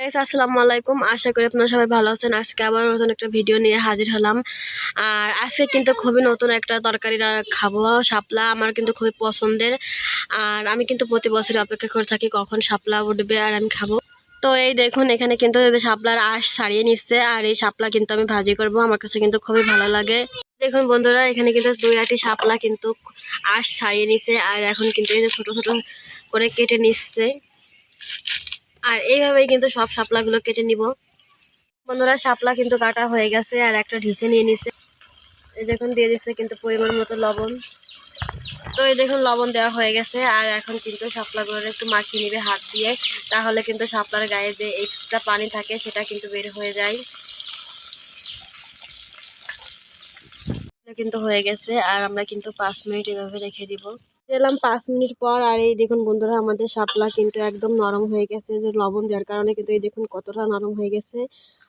Guys আসসালামু আলাইকুম। আশা করি আপনারা সবাই ভালো আছেন। আজকে আবার নতুন একটা ভিডিও নিয়ে হাজির হলাম। আর আজকে কিন্তু খুবই নতুন একটা তরকারি খাব। শাপলা আমার কিন্তু খুবই পছন্দের। আর আমি কিন্তু প্রতি বছর অপেক্ষা করে থাকি কখন শাপলা উঠবে আর আমি খাব। তো এই দেখুন, এখানে কিন্তু শাপলার আঁশ ছাড়িয়ে নিচ্ছে। আর এই শাপলা কিন্তু আমি ভাজি করব। আমার কাছে কিন্তু খুবই ভালো লাগে। দেখুন বন্ধুরা, এখানে কিন্তু দুই আটি শাপলা কিন্তু আঁশ ছাড়িয়ে নিচ্ছে। আর এখন কিন্তু এই যে ছোটো ছোটো করে কেটে নিচ্ছে। আর এইভাবেই কিন্তু সব শাপলাগুলো কেটে নিব। বন্ধুরা, শাপলা কিন্তু কাটা হয়ে গেছে আর একটা ঢিসে নিয়ে নিছে। এই দেখুন, দিয়ে দিচ্ছে কিন্তু পরিমাণ মতো লবণ। তো এই দেখুন, লবণ দেওয়া হয়ে গেছে আর এখন কিন্তু শাপলাগুলো একটু মাখিয়ে নিবে হাত দিয়ে। তাহলে কিন্তু শাপলার গায়ে যে এক্সট্রা পানি থাকে, সেটা কিন্তু বের হয়ে যায়। কিন্তু হয়ে গেছে, আর আমরা কিন্তু পাঁচ মিনিট এভাবে রেখে দিব। দিলাম পাঁচ মিনিট পর, আর এই দেখুন বন্ধুরা, আমাদের শাপলা কিন্তু একদম নরম হয়ে গেছে, যে লবণ দেওয়ার কারণে কিন্তু এই দেখুন কতটা নরম হয়ে গেছে।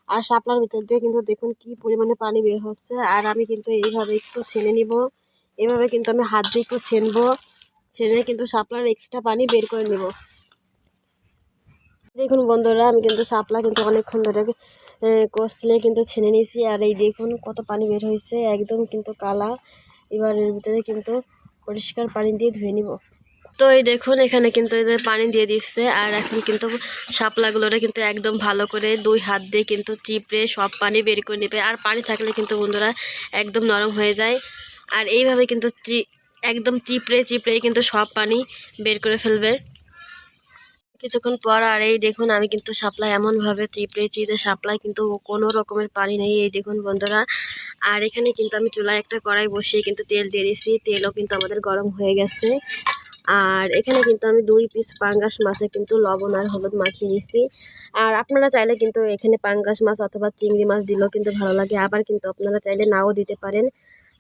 আর শাপলার ভিতর দিয়ে কিন্তু দেখুন কি পরিমাণে পানি বের হচ্ছে, আর আমি কিন্তু এইভাবে একটু ছেনে নিব। এভাবে কিন্তু আমি হাত দিয়ে একটু ছেনবো, ছেনে কিন্তু শাপলার এক্সট্রা পানি বের করে নিব। দেখুন বন্ধুরা, আমি কিন্তু শাপলা কিন্তু অনেকক্ষণ ধরে কষলে কিন্তু ছেনে নিয়েছি। আর এই দেখুন কত পানি বের হয়েছে, একদম কিন্তু কালা। এবার এর ভিতরে কিন্তু পরিষ্কার পানি দিয়ে ধুয়ে নিব। তো এই দেখুন, এখানে কিন্তু যে পানি দিয়ে দিচ্ছে। আর এখন কিন্তু শাপলাগুলোরে কিন্তু একদম ভালো করে দুই হাত দিয়ে কিন্তু চিপড়ে সব পানি বের করে নেবে। আর পানি থাকলে কিন্তু বন্ধুরা একদম নরম হয়ে যায়। আর এইভাবে কিন্তু একদম চিপড়ে চিপড়ে কিন্তু সব পানি বের করে ফেলবে। কিছুক্ষণ পর আর এই দেখুন, আমি কিন্তু শাপলা এমনভাবে চিপড়েছি যে শাপলায় কিন্তু কোনো রকমের পানি নেই, এই দেখুন বন্ধুরা। আর এখানে কিন্তু আমি চুলায় একটা কড়াই বসিয়ে কিন্তু তেল দিয়ে দিয়েছি, তেলও কিন্তু আমাদের গরম হয়ে গেছে। আর এখানে কিন্তু আমি দুই পিস পাঙ্গাস মাছে কিন্তু লবণ আর হলুদ মাখিয়ে নিয়েছি। আর আপনারা চাইলে কিন্তু এখানে পাঙ্গাস মাছ অথবা চিংড়ি মাছ দিলেও কিন্তু ভালো লাগে, আবার কিন্তু আপনারা চাইলে নাও দিতে পারেন।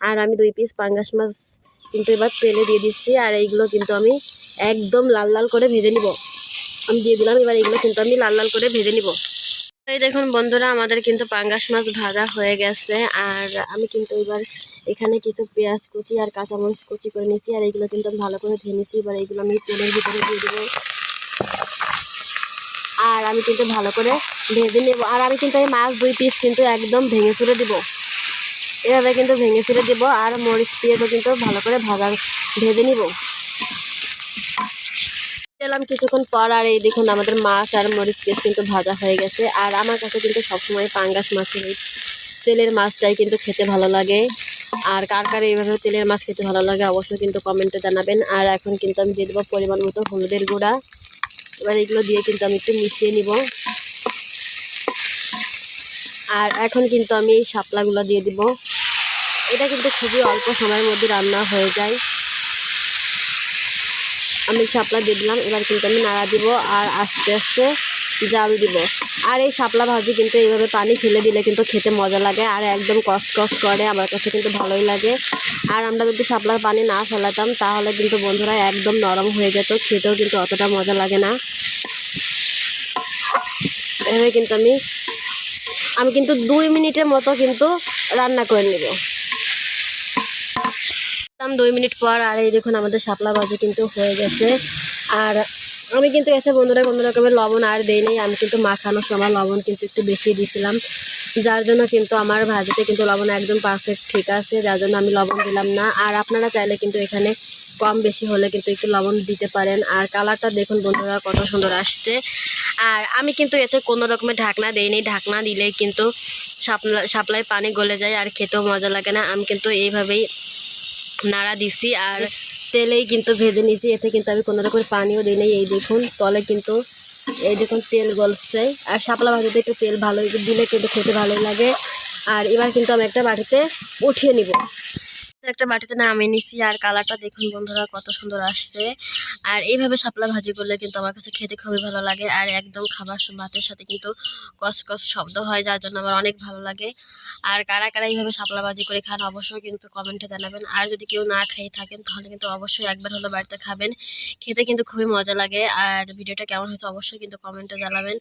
আর আমি দুই পিস পাঙ্গাস মাছ কিন্তু এবার তেলে দিয়ে দিচ্ছি, আর এইগুলো কিন্তু আমি একদম লাল লাল করে ভেজে নিব। আমি দিয়ে দিলাম, এবার এগুলো কিন্তু আমি লাল লাল করে ভেজে নিব। এই দেখুন বন্ধুরা, আমাদের কিন্তু পাঙ্গাস মাছ ভাজা হয়ে গেছে, আর আমি কিন্তু এবার এখানে কিছু পেঁয়াজ কুচি আর কাঁচামরিচ কুচি করে নিয়েছি, আর এগুলো কিন্তু আমি ভালো করে ধুয়ে নিয়েছি, এবার এগুলো আমি তেলের ভিতরে দিয়ে দেবো। আর আমি কিন্তু ভালো করে ভেজে নেব, আর আমি কিন্তু এই মাছ দুই পিস কিন্তু একদম ভেঙে চুরে দিব। এভাবে কিন্তু ভেঙে চুরে দিব, আর মরিচ পেঁয়াজও কিন্তু ভালো করে ভাজা ভেজে নিব। এলাম কিছুক্ষণ পর আর এই দেখুন আমাদের মাছ আর মরিচ পেঁয়াজ কিন্তু ভাজা হয়ে গেছে। আর আমার কাছে কিন্তু সবসময় পাঙ্গাস মাছের তেলের মাছটাই কিন্তু খেতে ভালো লাগে। আর কার কার এইভাবে তেলের মাছ খেতে ভালো লাগে অবশ্যই কিন্তু কমেন্টে জানাবেন। আর এখন কিন্তু আমি দিয়ে দেবো পরিমাণ মতো হলুদের গুঁড়া। এবার এগুলো দিয়ে কিন্তু আমি একটু মিশিয়ে নিব। আর এখন কিন্তু আমি এই শাপলাগুলো দিয়ে দিব। এটা কিন্তু খুবই অল্প সময়ের মধ্যে রান্না হয়ে যায়। আমি শাপলা দিয়ে দিলাম, এবার কিন্তু আমি নাড়া দিব আর আস্তে আস্তে জাল দিব। আর এই শাপলা ভাজি কিন্তু এইভাবে পানি ফেলে দিলে কিন্তু খেতে মজা লাগে আর একদম কস কস করে, আমার কাছে কিন্তু ভালোই লাগে। আর আমরা যদি শাপলার পানি না ফেলাতাম, তাহলে কিন্তু বন্ধুরা একদম নরম হয়ে যেত, খেতেও কিন্তু অতটা মজা লাগে না। এভাবে কিন্তু আমি আমি কিন্তু দুই মিনিটের মতো কিন্তু রান্না করে নেব। দিলাম দুই মিনিট পর, আর এই দেখুন আমাদের শাপলা ভাজি কিন্তু হয়ে গেছে। আর আমি কিন্তু এসে বন্ধুরা কোনো রকমের লবণ আর দেই নাই, আমি কিন্তু মাখানোর সময় লবণ কিন্তু একটু বেশি দিয়েছিলাম যার জন্য কিন্তু আমার ভাজিতে কিন্তু লবণ একদম পারফেক্ট ঠিক আছে, যার জন্য আমি লবণ দিলাম না। আর আপনারা চাইলে কিন্তু এখানে কম বেশি হলে কিন্তু একটু লবণ দিতে পারেন। আর কালারটা দেখুন বন্ধুরা, কত সুন্দর আসছে। আর আমি কিন্তু এতে কোনো রকমের ঢাকনা দেইনি ঢাকনা দিলে কিন্তু সাপলা শাপলায় পানি গলে যায় আর খেতেও মজা লাগে না। আমি কিন্তু এইভাবেই নাড়া দিছি আর তেলেই কিন্তু ভেজে নিয়েছি এতে কিন্তু আমি কোনো রকম পানিও দিই নাই। এই দেখুন, তলে কিন্তু এই দেখুন তেল গলছে। আর শাপলা ভাজিতে একটু তেল ভালো দিলে কিন্তু খেতে ভালোই লাগে। আর এবার কিন্তু আমি একটা বাটিতে উঠিয়ে নিব। একটা বাটিতে নামিয়ে নিছি, আর কালারটা দেখুন বন্ধুরা কত সুন্দর আসছে। আর এইভাবে শাপলা ভাজি করলে কিন্তু আমার কাছে খেতে খুবই ভালো লাগে, আর একদম খাবার ভাতের সাথে কিন্তু কসকস শব্দ হয়, যার জন্য আমার অনেক ভালো লাগে। আর কারা কারা এইভাবে শাপলা ভাজি করে খান অবশ্যই কিন্তু কমেন্টে জানাবেন। আর যদি কেউ না খেয়ে থাকেন, তাহলে কিন্তু অবশ্যই একবার হলো বাড়িতে খাবেন। খেতে কিন্তু খুবই মজা লাগে, আর ভিডিওটা কেমন হয়েছে অবশ্যই কিন্তু কমেন্টে জানাবেন।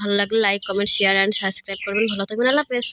ভালো লাগলে like comment share and subscribe করবেন। ভালো থাকবেন, আল্লাহ হাফেজ।